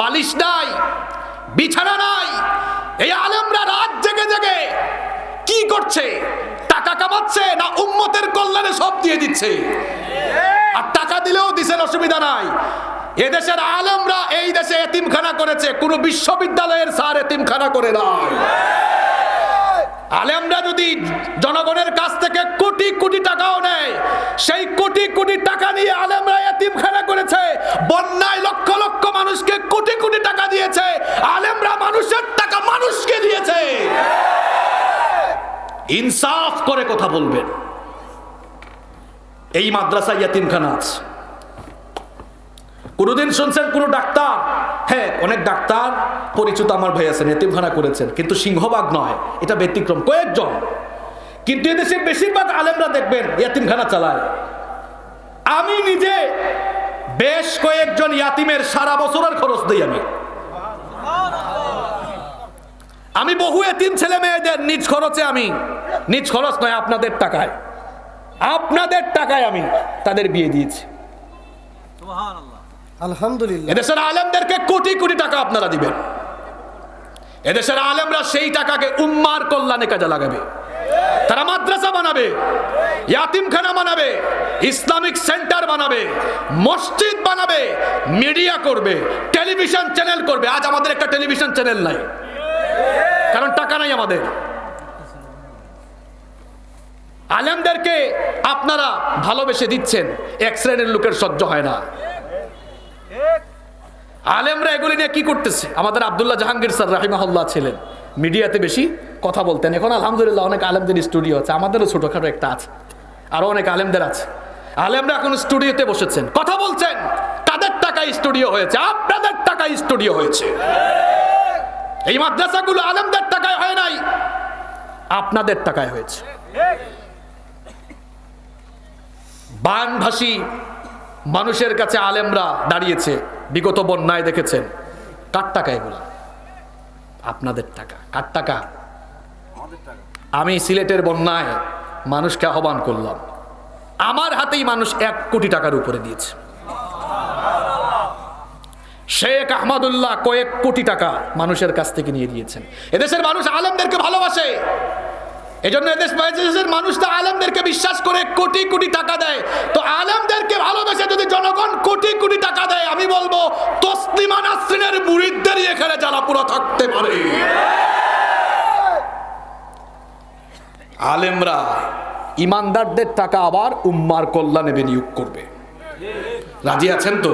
বালিশ নাই, বিছানা নাই। এই আলেমরা রাত জেগে জেগে কি করছে? টাকা কামাচ্ছে না উম্মতের কল্যাণে সব দিয়ে দিচ্ছে? আর টাকা দিলেও দিছেন, অসুবিধা নাই। এদেশের আলেমরা এই দেশে এতিমখানা করেছে, কোনো বিশ্ববিদ্যালয়ের স্যার এতিমখানা করে নাই। আলেমরা যদি জনগণের কাছ থেকে কোটি কোটি টাকাও নেয়, সেই কোটি কোটি টাকা নিয়ে আলেমরা ইনসাফ করে কথা বলবেন। এই মাদ্রাসা ইয়াতিমখানা আছে। কোনোদিন শুনছেন কোনো ডাক্তার? হ্যাঁ অনেক ডাক্তার, পরিচিত আমার ভাই আছেন এতিমখানা করেছেন, কিন্তু সিংহবাগ নয়, এটা ব্যতিক্রম, কয়েকজন। কিন্তু এদেশের বেশিরভাগ আলেমরা দেখবেন ইয়াতিমখানা চালায়। আমি নিজে বেশ কয়েকজন ইয়াতিমের সারা বছরের খরচ দিই আমি। আমি বহু এতিম ছেলে মেয়েদের নিজ খরচে আমি নিজ খরচ নয় আপনাদের টাকায়। আপনাদের টাকায় আমি তাদের বিয়ে দিয়েছি। আলহামদুলিল্লাহ। এদেশের আলেমদেরকে কোটি কোটি টাকা আপনারা দিবেন। এদেশের আলেমরা সেই টাকাকে উম্মার কল্যাণে কাজে লাগাবে। তারা মাদ্রাসা বানাবে ইয়াতিমখানা বানাবে ইসলামিক সেন্টার বানাবে মসজিদ বানাবে মিডিয়া করবে টেলিভিশন চ্যানেল করবে। আজ আমাদের একটা টেলিভিশন চ্যানেল নাই। কারণ টাকা নাই আমাদের। আলেমদেরকে আপনারা ভালোবেসে দিচ্ছেন, এক শ্রেণির লোকের সহ্য হয় না। আলেমরা এগুলি নিয়ে কি করতেছে? আমাদের আব্দুল্লাহ জাহাঙ্গীর স্যার রাহিমাহুল্লাহ ছিলেন। মিডিয়াতে বেশি কথা বলতেন। এখন আলহামদুলিল্লাহ অনেক আলেমদের স্টুডিও আছে। আমাদেরও ছোটখাটো একটা আছে। আরও অনেক আলেমদের আছে। আলেমরা এখন স্টুডিওতে বসেছেন। কথা বলছেন কাদের টাকায় স্টুডিও হয়েছে। আপনাদের টাকায় স্টুডিও হয়েছে। এই মাদ্রাসাগুলো আলেমদের টাকায় হয় নাই। আপনাদের টাকায় হয়েছে। বানভাসী মানুষের কাছে আলেমরা দাঁড়িয়েছে, বিগত বন্যায় দেখেছেন। কার টাকা এগুলা আপনাদের টাকা। কার টাকা? আমি সিলেটের বন্যায় মানুষকে আহ্বান করলাম। আমার হাতেই মানুষ এক কোটি টাকার উপরে দিয়েছে। শেখ আহমদুল্লাহ কয়েক কোটি টাকা মানুষের কাছ থেকে নিয়ে দিয়েছেন। এদেশের মানুষ আলেমদেরকে ভালোবাসে। এজন্য এদেশ এদেশের মানুষ তো আলেমদেরকে বিশ্বাস করে কোটি কোটি টাকা দেয়। তো আলেমদেরকে ভালোবেসে যদি জনগণ কোটি কোটি টাকা দেয়, আমি বলব, তসলিমা নাসরিনের মুরিদদেরই এখানে যারা পুরো থাকতে পারে। আলেমরা ইমানদারদের টাকা আবার উম্মার কল্যাণে বিনিয়োগ করবে। রাজি আছেন তো?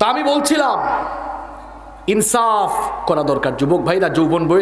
তা আমি বলছিলাম ইনসাফ করা দরকার। যুবক ভাইরা যৌবন বয়স